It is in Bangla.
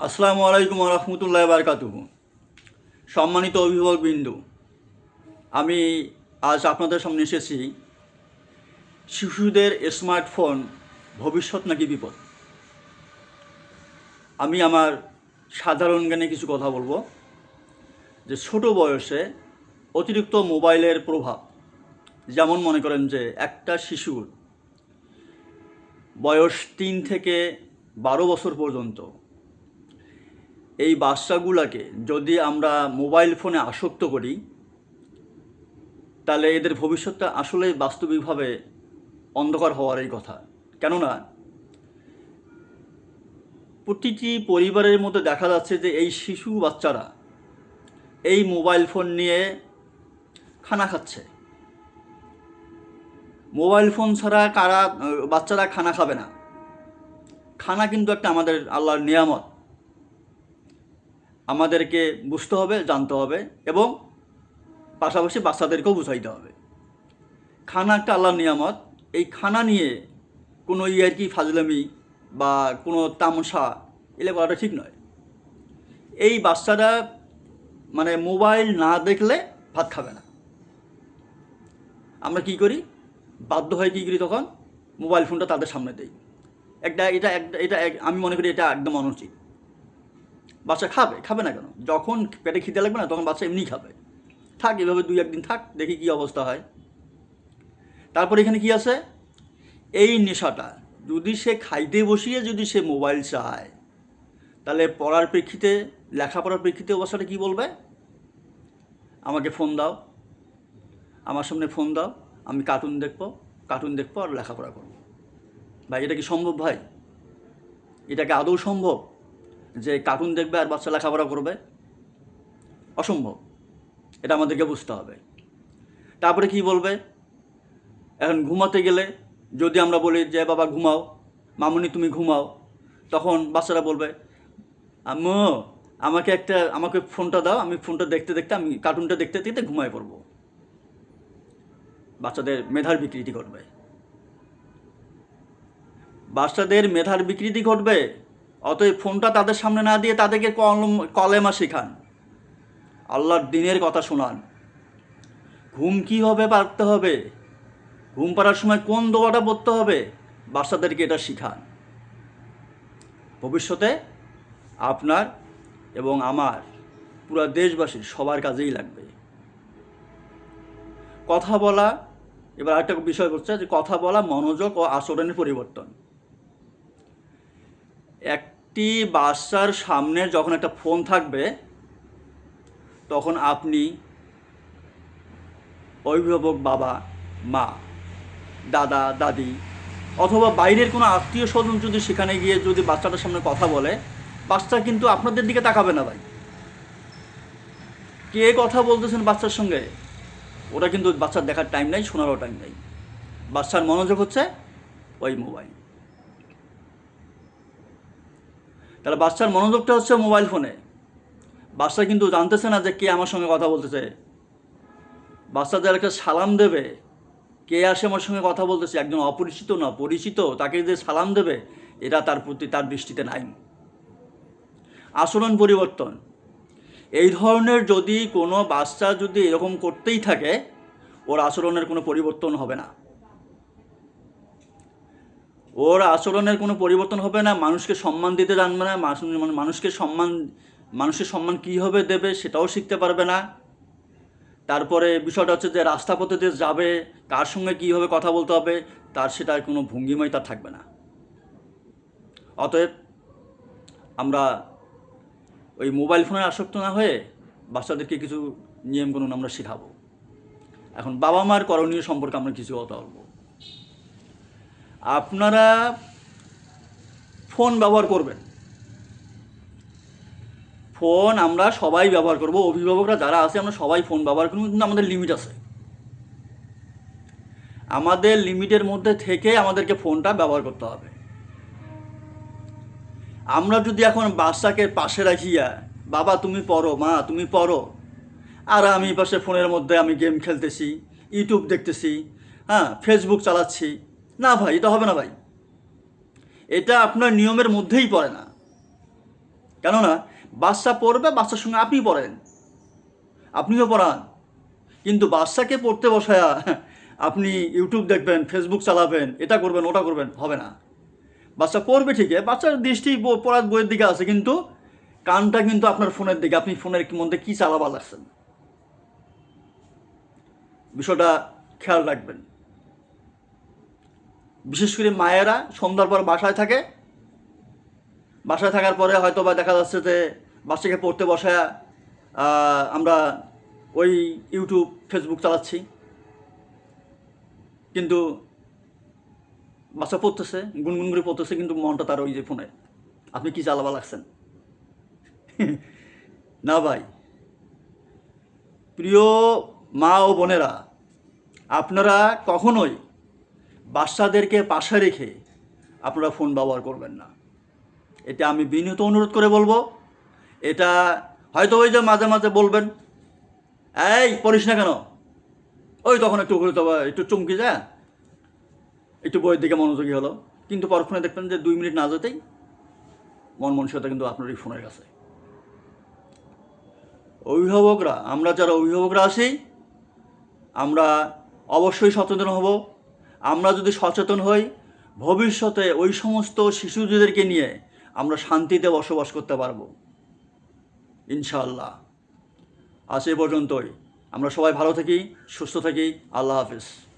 আসসালামু আলাইকুম রহমতুল্লাহ বারকাতুহু। সম্মানিত অভিভাবক বিন্দু আমি আজ আপনাদের সামনে এসেছি শিশুদের স্মার্টফোন ভবিষ্যৎ নাকি বিপদ? আমি আমার সাধারণ জ্ঞানে কিছু কথা বলব। যে ছোট বয়সে অতিরিক্ত মোবাইলের প্রভাব, যেমন মনে করেন যে একটা শিশুর বয়স তিন থেকে বারো বছর পর্যন্ত এই বাচ্চাগুলোকে যদি আমরা মোবাইল ফোনে আসক্ত করি, তাহলে এদের ভবিষ্যৎটা আসলে বাস্তবিকভাবে অন্ধকার হওয়ারই কথা। কেননা, প্রতিটি পরিবারের মধ্যে দেখা যাচ্ছে যে এই শিশু বাচ্চারা এই মোবাইল ফোন নিয়ে খানা খাচ্ছে। মোবাইল ফোন ছাড়া কারা, বাচ্চারা খানা খাবে না। খানা কিন্তু একটা আমাদের আল্লাহর নিয়ামত। আমাদেরকে বুঝতে হবে, জানতে হবে এবং পাশাপাশি বাচ্চাদেরকেও বুঝাইতে হবে। খানা একটা আল্লাহর নিয়ামত। এই খানা নিয়ে কোনো ইয়ার কি ফাজলামি বা কোনো তামসা, এলে করাটা ঠিক নয়। এই বাচ্চারা মানে মোবাইল না দেখলে ভাত খাবে না। আমরা কি করি? বাধ্য হয়ে কী করি তখন? মোবাইল ফোনটা তাদের সামনে দেই। একটা, এটা একটা, এটা, আমি মনে করি এটা একদম অনুচিত। বাচ্চা খাবে খাবে না কেন? যখন পেটে খিদে লাগবে না, তখন বাচ্চা এমনি খাবে। থাক, এভাবে দুই একদিন থাক, দেখি কী অবস্থা হয়। তারপর এখানে কি আছে? এই নেশাটা, যদি সে খাইতে বসিয়ে যদি সে মোবাইল চায়, তাহলে পড়ার প্রেক্ষিতে, লেখাপড়ার প্রেক্ষিতে বাচ্চাটা কী বলবে? আমাকে ফোন দাও। আমার সামনে ফোন দাও। আমি কার্টুন দেখব কার্টুন দেখব আর লেখাপড়া করব। ভাই, এটা কি সম্ভব ভাই? এটা কি আদৌ সম্ভব? যে কার্টুন দেখবে আর বাচ্চা লেখাপড়া করবে, অসম্ভব। এটা আমাদেরকে বুঝতে হবে। তারপরে কি বলবে? এখন ঘুমাতে গেলে যদি আমরা বলি যে, বাবা, ঘুমাও, মামুনি তুমি ঘুমাও, তখন বাচ্চারা বলবে, আম্মু, আমাকে একটা, আমাকে ফোনটা দাও, আমি ফোনটা দেখতে দেখতে, আমি কার্টুনটা দেখতে দেখতে ঘুমায় পড়ব। বাচ্চাদের মেধার বিকৃতি ঘটবে। বাচ্চাদের মেধার বিকৃতি ঘটবে? অতএব ফোনটা তাদের সামনে না দিয়ে তাদেরকে কলম কলেমা শেখান আল্লাহর দিনের কথা শোনান। ঘুম কী হবে পারতে হবে? ঘুম পাড়ার সময় কোন দোয়াটা পড়তে হবে? বাচ্চাদেরকে এটা শিখান। ভবিষ্যতে আপনার এবং আমার পুরো দেশবাসীর সবার কাজেই লাগবে। কথা বলা, এবার আরেকটা বিষয় হচ্ছে যে কথা বলা, মনোযোগ ও আচরণের পরিবর্তন। একটি বাচ্চার সামনে যখন একটা ফোন থাকবে, তখন আপনি অভিভাবক বাবা, মা, দাদা, দাদি অথবা বাইরের কোনো আত্মীয় স্বজন যদি সেখানে গিয়ে যদি বাচ্চাটার সামনে কথা বলে বাচ্চা কিন্তু আপনাদের দিকে তাকাবে না ভাই। কে কথা বলতেছেন বাচ্চার সঙ্গে? ওটা কিন্তু বাচ্চার দেখার টাইম নাই, শোনারও টাইম নাই। বাচ্চার মনোযোগ হচ্ছে ওই মোবাইল তাহলে বাচ্চার মনোযোগটা হচ্ছে মোবাইল ফোনে। বাচ্চা কিন্তু জানতেছে না যে কে আমার সঙ্গে কথা বলতেছে। বাচ্চাদের একটা সালাম দেবে, কে আসে আমার সঙ্গে কথা বলতেছে, একজন অপরিচিত না, পরিচিত, তাকে যে সালাম দেবে, এটা তার প্রতি তার দৃষ্টিতে নাই। আচরণ পরিবর্তন। এই ধরনের যদি কোনো বাচ্চা যদি এরকম করতেই থাকে, ওর আচরণের কোনো পরিবর্তন হবে না। ওর আচরণের কোনো পরিবর্তন হবে না, মানুষকে সম্মান দিতে জানবে না মানে মানুষকে সম্মান, মানুষের সম্মান কীভাবে দেবে সেটাও শিখতে পারবে না। তারপরে বিষয়টা হচ্ছে যে রাস্তা পথে যে যাবে, কার সঙ্গে কীভাবে কথা বলতে হবে, তার সেটার কোনো ভঙ্গিময় তার থাকবে না। অতএব আমরা ওই মোবাইল ফোনের আসক্ত না হয়ে বাচ্চাদেরকে কিছু নিয়মকানুন আমরা শেখাবো। এখন বাবা মার করণীয় সম্পর্কে আমরা কিছু কথা বলব। আপনারা ফোন ব্যবহার করবেন। ফোন আমরা সবাই ব্যবহার করব, অভিভাবকরা যারা আছে আমরা সবাই ফোন ব্যবহার করব, কিন্তু আমাদের লিমিট আছে। আমাদের লিমিটের মধ্যে থেকে আমাদেরকে ফোনটা ব্যবহার করতে হবে। আমরা যদি এখন বাচ্চাকে পাশে রাখিয়া, বাবা, তুমি পড়ো, মা, তুমি পড়ো। আর আমি পাশে ফোনের মধ্যে আমি গেম খেলতেছি ইউটিউব দেখতেছি হ্যাঁ ফেসবুক চালাচ্ছি না ভাই, এটা হবে না ভাই। এটা আপনার নিয়মের মধ্যেই পড়ে না। কেননা বাচ্চা পড়বে বাচ্চার সঙ্গে আপনি পড়েন। আপনিও পড়ান। কিন্তু বাচ্চাকে পড়তে বসায়া আপনি ইউটিউব দেখবেন, ফেসবুক চালাবেন, এটা করবেন, ওটা করবেন, হবে না। বাচ্চা পড়বে ঠিকই বাচ্চার দৃষ্টি পড়ার বইয়ের দিকে আছে, কিন্তু কানটা কিন্তু আপনার ফোনের দিকে, আপনি ফোনের মধ্যে কী চালাবার লাগছেন বিষয়টা খেয়াল রাখবেন। বিশেষ করে মায়েরা সন্ধ্যার পর বাসায় থাকে। বাসায় থাকার পরে হয়তো বা দেখা যাচ্ছে যে বাচ্চাকে পড়তে বসায় আমরা ওই ইউটিউব, ফেসবুক চালাচ্ছি। কিন্তু বাচ্চা পড়তেছে, গুনগুন করে পড়তেছে, কিন্তু মনটা তার ওই যে ফোনে। আপনি কি চালাবা লাগছেন? না ভাই। প্রিয় মা ও বোনেরা, আপনারা কখনোই বাচ্চাদেরকে পাশে রেখে আপনারা ফোন ব্যবহার করবেন না। এটা আমি বিনীত অনুরোধ করে বলব। এটা হয়তো ওই যে মাঝে মাঝে বলবেন, এই, পড়িস না কেন? ওই তখন একটু একটু চমকে যা। একটু বইয়ের দিকে মনোযোগী হলো। কিন্তু পরক্ষণে দেখবেন যে দুই মিনিট না যেতেই মন মনসিকতা কিন্তু আপনার এই ফোনের কাছে। অভিভাবকরা, আমরা যারা অভিভাবকরা আছি, আমরা অবশ্যই সচেতন হব। আমরা যদি সচেতন হই, ভবিষ্যতে ওই সমস্ত শিশুদেরকে নিয়ে আমরা শান্তিতে বসবাস করতে পারব। ইনশাআল্লাহ। আজ এ পর্যন্তই। আমরা সবাই ভালো থাকি, সুস্থ থাকি। আল্লাহ হাফিজ।